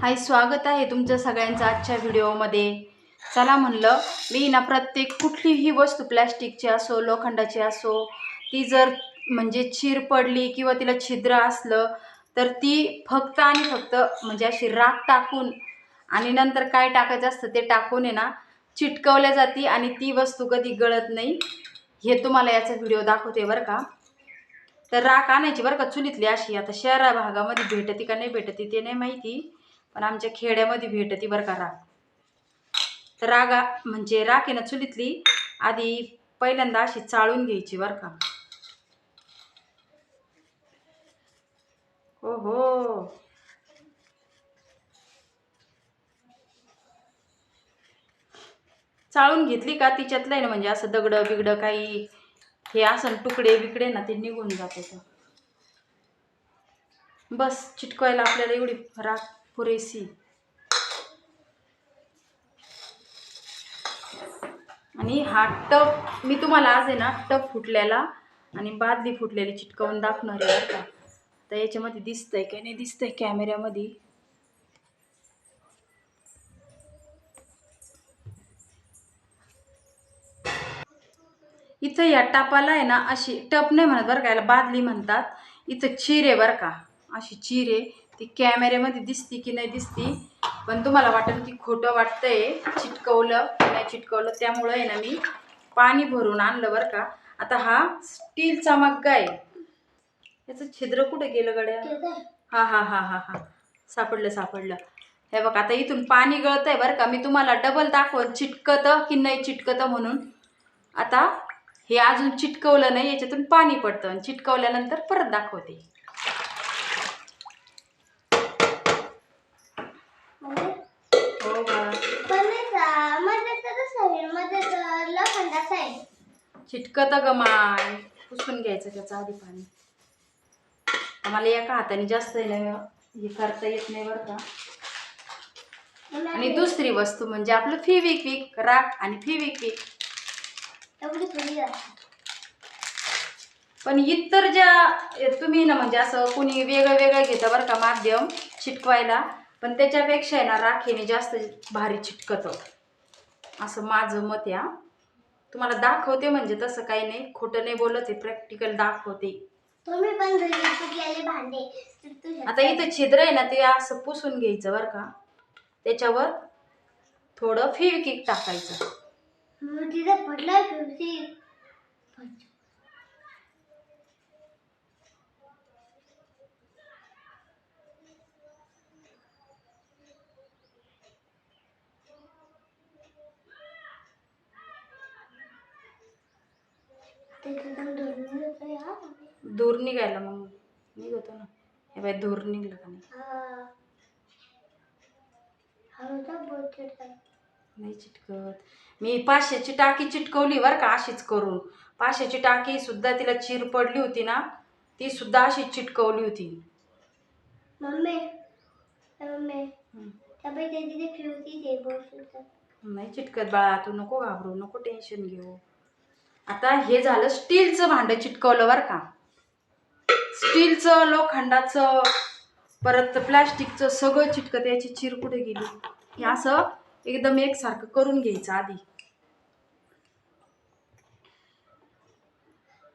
हाय स्वागत आहे तुमचं सगळ्यांचं आजच्या व्हिडिओमध्ये. चला म्हणलं मी ना प्रत्येक कुठलीही वस्तू प्लॅस्टिकची असो लोखंडाची असो ती जर म्हणजे चीर पडली किंवा तिला छिद्र असलं तर ती फक्त आणि फक्त म्हणजे अशी राख टाकून आणि नंतर काय टाकायचं असतं ते टाकून आहे ना चिटकवल्या जाते आणि ती वस्तू कधी गळत नाही. हे तुम्हाला याचा व्हिडिओ दाखवते बरं का. तर राख आणायची बरं का चुलीतली अशी आता शहरा भागामध्ये भेटती का नाही भेटती ते नाही माहिती. पण आमच्या खेड्यामध्ये भेटती बरं का राख तर रागा म्हणजे राख आहे ना चुलीतली आधी पहिल्यांदा अशी चाळून घ्यायची बरं का. हो हो चाळून घेतली का तिच्यातलं आहे ना म्हणजे असं दगडं बिगडं काही हे असं तुकडे बिकडे ना ते निघून जाते. तर बस चिटकवायला आपल्याला एवढी राख पुरेसी आणि हा टप मी तुम्हाला आज आहे ना टप फुटलेला आणि बादली फुटलेली चिटकवून दाखवणार आहे का. तर याच्यामध्ये दिसतंय काय नाही दिसतंय कॅमेऱ्यामध्ये. इथं या टपाला आहे ना अशी टप नाही म्हणत बरं का याला बादली म्हणतात. इथं चिरे बरं का अशी चिरे ती कॅमेऱ्यामध्ये दिसती की नाही दिसती पण तुम्हाला वाटेल की खोटं वाटतंय चिटकवलं की नाही चिटकवलं त्यामुळं आहे ना मी पाणी भरून आणलं बरं का. आता हा स्टीलचा मग्गा आहे. याचं छिद्र कुठे गेलं गड्या? हा हा हा हा हा. सापडलं सापडलं. हे बघ आता इथून पाणी गळतंय बरं का. मी तुम्हाला डबल दाखवत चिटकतं की नाही चिटकतं म्हणून. आता हे अजून चिटकवलं नाही याच्यातून पाणी पडतं. आणि चिटकवल्यानंतर परत दाखवते. हो ग माय. पुसून घ्यायचं त्याचं आधी पाणी. आम्हाला एका हाताने जास्त आहे ना हे करता येत नाही बरं का. आणि दुसरी वस्तू म्हणजे आपलं फिविक्विक राख आणि फिविक्विक पण इतर ज्या तुम्ही ना म्हणजे असं कुणी वेगळं वेगळं घेतं बरं का माध्यम चिटकवायला पण त्याच्यापेक्षा आहे ना राखेने जास्त भारी चिटकतं. असं माझं मत या तुम्हाला दाखवते म्हणजे तसं काही नाही. खोटं नाही बोलत आहे प्रॅक्टिकल दाखवते. तुम्ही पण घरी फुटलेले भांडे चिटकू आता इथं छिद्र आहे ना ते असं पुसून घ्यायचं बरं का. त्याच्यावर थोडं फिविकिक टाकायचं. दूर निघायला मग निघतो ना. हे बाय दूर निघलं का नाही. नाही चिटकत. मी पाचशेची टाकी चिटकवली बरं का अशीच करून. पाचशेची टाकी सुद्धा तिला चिर पडली होती ना ती सुद्धा अशीच चिटकवली होती. Mummy mummy. नाही चिटकत बाळा तू नको घाबरू नको टेन्शन घेऊ. आता हे झालं स्टीलचं भांडं चिटकवलं बरं का. स्टीलचं लोखंडाचं परत प्लॅस्टिकचं सगळं चिटकत याची चिर कुठे गेली? हे असं एकदम एकसारखं करून घ्यायचं आधी.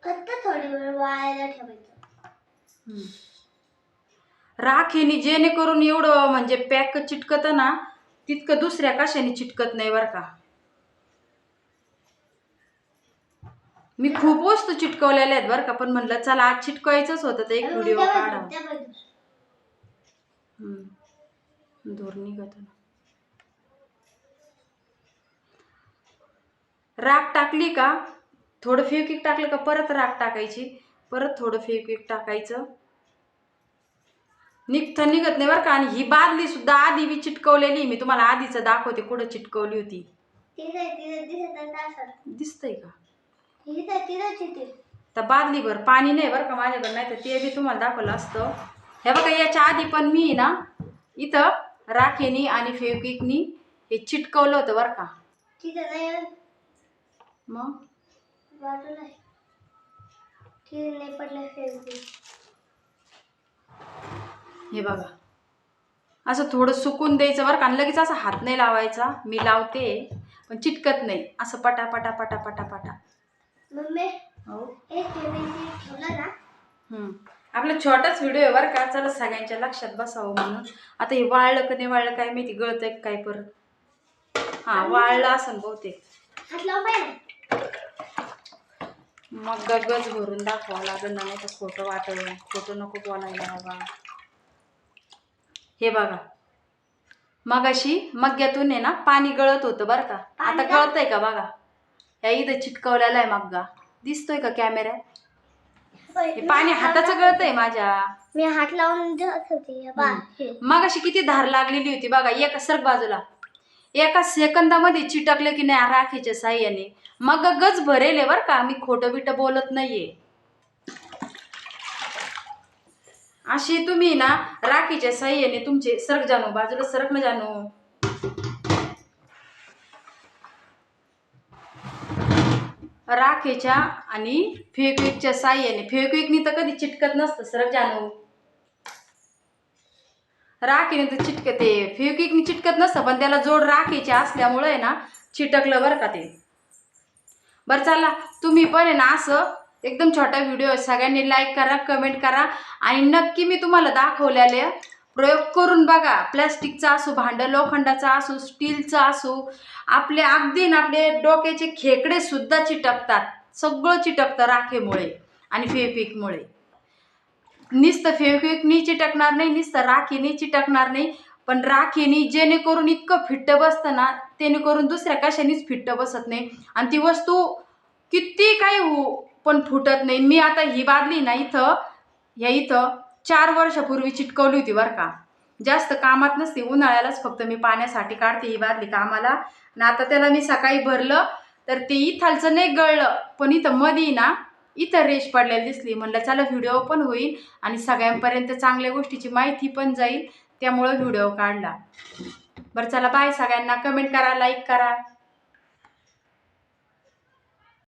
फक्त थोडी वेळ वाळायला ठेवायचं. हम्म. राखेने जेणेकरून एवढं म्हणजे पॅक चिटकत ना तितकं दुसऱ्या कशाने चिटकत नाही बरं का? मी खूप वस्तू चिटकवलेल्या आहेत बरं का पण म्हणलं चला आज चिटकवायचंच होतं तर एक व्हिडिओ काढा. दूर निघत राख टाकली का? थोडं फेविक्विक टाकलं का? परत राख टाकायची. परत थोडं फेविक्विक टाकायचं. निघतं निघत नाही बरं का? आणि ही बादली सुद्धा आधी मी चिटकवलेली मी तुम्हाला आधीचं दाखवते कुठं चिटकवली होती. दिसतंय का? तर बादलीभर पाणी नाही बरं का माझ्याकडे नाही तर ते बी तुम्हाला दाखवलं असतं. हे बघा याच्या आधी पण मी ना इथं राखेनी आणि फेविक्विकनी हे चिटकवलं होतं बरं का. मग? हे बघा. असं थोडं सुकून द्यायचं बरं का आणि लगेच असं हात नाही लावायचा. मी लावते पण चिटकत नाही. असं पटा पटा पटा पटा पटा मम्मी हो. एक पेमेंट ठेवलं ना. हम्म. आपला छोटाच व्हिडिओ आहे बरं का. चला सगळ्यांच्या लक्षात बसावं म्हणून. आता हे वाळलं का नाही वाळलं काय माहिती गळतंय का काय परत? हा वाळलं असं बहुतेक. मग गगज भरून दाखवावं लागेल ना नाही तर खोटं वाटलं खोटं नको बोलायला बाबा. हे बघा. मगाशी मग्ग्यातून आहे ना पाणी गळत होतं बरं का. आता का? गळतंय का बघा. या इथं चिटकवलेला आहे मग्गा. दिसतोय का कॅमेऱ्यात हे पाणी हाताचं गळतंय माझ्या. मी हात लावून जात होते बा हे. मगाशी किती धार लागलेली होती बघा एका सरक बाजूला. एका सेकंदामध्ये चिटकलं की नाही राखीच्या साह्याने. मग गज भरेल आहे बरं का मी खोटं बिटं बोलत नाहीये. अशी तुम्ही ना राखीच्या साह्याने तुमचे सरक जाणू बाजूला सरक न जाणू राखेच्या आणि फेकविकच्या साह्याने. फेकविकनी तर कधी चिटकत नसतं सरक जानू. राखीने तर चिटकते. फेविक्विकनी चिटकत नसतं पण त्याला जोड राखेच्या असल्यामुळे आहे ना चिटकलं बरं का ते. बरं चला. तुम्ही पण आहे ना असं एकदम छोटा व्हिडिओ सगळ्यांनी लाईक करा कमेंट करा. आणि नक्की मी तुम्हाला दाखवलेल्या प्रयोग करून बघा. प्लॅस्टिकचा असो भांडं लोखंडाचा असो स्टीलचा असो आपले अगदी आपले डोक्याचे खेकडे सुद्धा चिटकतात. सगळं चिटकतं राखेमुळे आणि फेविक्विकमुळे नुसतं फेविक्विकनी चिटकणार नाही नुसतं राखीने चिटकणार नाही. पण राखीने जेणेकरून इतकं फिट्ट बसतं ना तेणेकरून दुसऱ्या कशानेच फिट्ट बसत नाही. आणि ती वस्तू किती काही हो पण फुटत नाही. मी आता ही बादली ना इथं या इथं चार वर्षापूर्वी चिटकवली होती बरं का. जास्त कामात नसते उन्हाळ्यालाच फक्त मी पाण्यासाठी काढते ही बादली कामाला. आणि आता त्याला मी सकाळी भरलं तर ते इथालचं नाही गळलं पण इथं मधी ना इथं रेश पडलेली दिसली. म्हणलं चला व्हिडिओ पण होईल आणि सगळ्यांपर्यंत चांगल्या गोष्टीची माहिती पण जाईल. त्यामुळं व्हिडिओ काढला. बरं चला बाय सगळ्यांना. कमेंट करा लाईक करा.